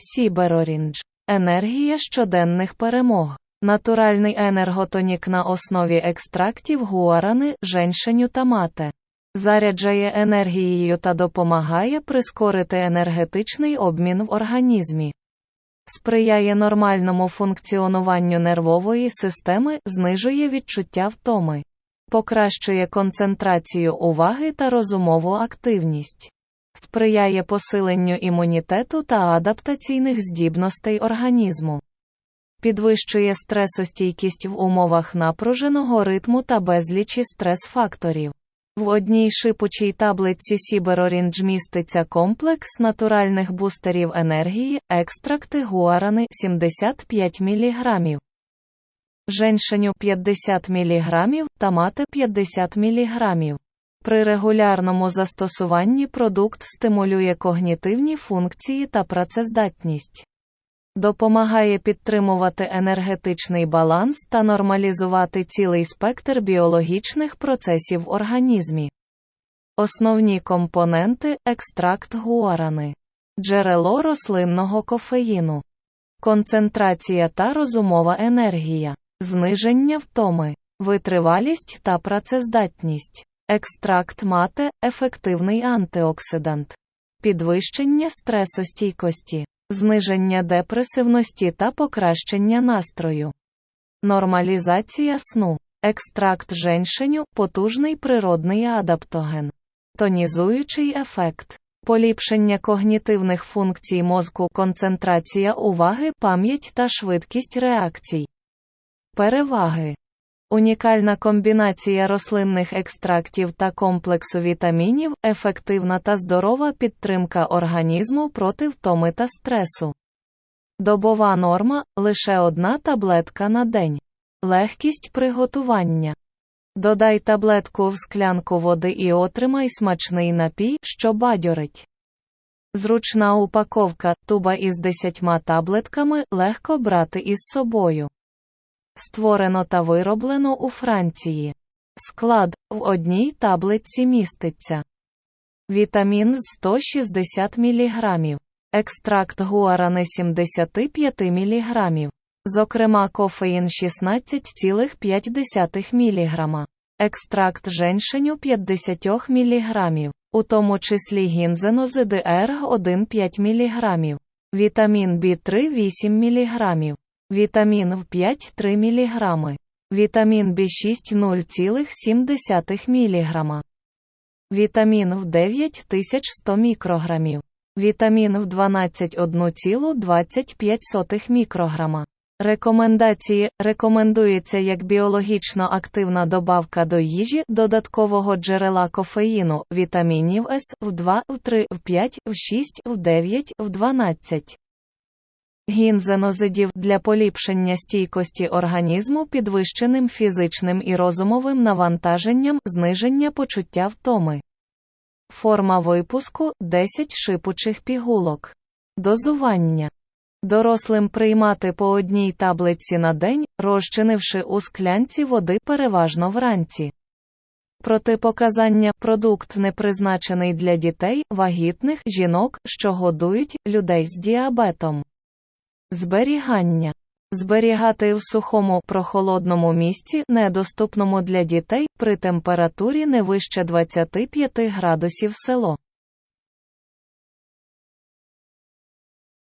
Сібероріндж. Енергія щоденних перемог. Натуральний енерготонік на основі екстрактів гуарани, женьшеню та мате. Заряджає енергією та допомагає прискорити енергетичний обмін в організмі. Сприяє нормальному функціонуванню нервової системи, знижує відчуття втоми. Покращує концентрацію уваги та розумову активність. Сприяє посиленню імунітету та адаптаційних здібностей організму. Підвищує стресостійкість в умовах напруженого ритму та безлічі стрес-факторів. В одній шипучій таблиці Сібероріндж міститься комплекс натуральних бустерів енергії, екстракти гуарани 75 мг, женьшеню 50 мг та мате 50 мг. При регулярному застосуванні продукт стимулює когнітивні функції та працездатність. Допомагає підтримувати енергетичний баланс та нормалізувати цілий спектр біологічних процесів в організмі. Основні компоненти екстракт гуарани, джерело рослинного кофеїну, концентрація та розумова енергія, зниження втоми, витривалість та працездатність, екстракт мате ефективний антиоксидант, підвищення стресостійкості. Зниження депресивності та покращення настрою, нормалізація сну, екстракт женьшеню – потужний природний адаптоген, тонізуючий ефект, поліпшення когнітивних функцій мозку, концентрація уваги, пам'ять та швидкість реакцій. Переваги Унікальна комбінація рослинних екстрактів та комплексу вітамінів, ефективна та здорова підтримка організму проти втоми та стресу. Добова норма лише одна таблетка на день. Легкість приготування. Додай таблетку в склянку води і отримай смачний напій, що бадьорить. Зручна упаковка, туба із 10 таблетками легко брати із собою. Створено та вироблено у Франції. Склад в одній таблиці міститься. Вітамін з 160 мг, екстракт гуарани 75 мг, зокрема кофеїн 16,5 мг, екстракт женьшеню 50 мг, у тому числі гінзенозиди РГ1 5 мг, вітамін В3 8 мг. Вітамін В5 3 мг. Вітамін В6 0,7 мг. Вітамін В9 1100 мікрограмів. Вітамін В12 1,25 мікрограма. Рекомендації рекомендується як біологічно активна добавка до їжі додаткового джерела кофеїну, вітамінів С, В2, В3, В5, В6, В9, В12 гінзенозидів для поліпшення стійкості організму підвищеним фізичним і розумовим навантаженням, зниження почуття втоми. Форма випуску 10 шипучих пігулок. Дозування. Дорослим приймати по одній таблиці на день, розчинивши у склянці води переважно вранці. Протипоказання продукт не призначений для дітей, вагітних жінок, що годують людей з діабетом. Зберігання. Зберігати в сухому прохолодному місці, недоступному для дітей, при температурі не вище 25 градусів село.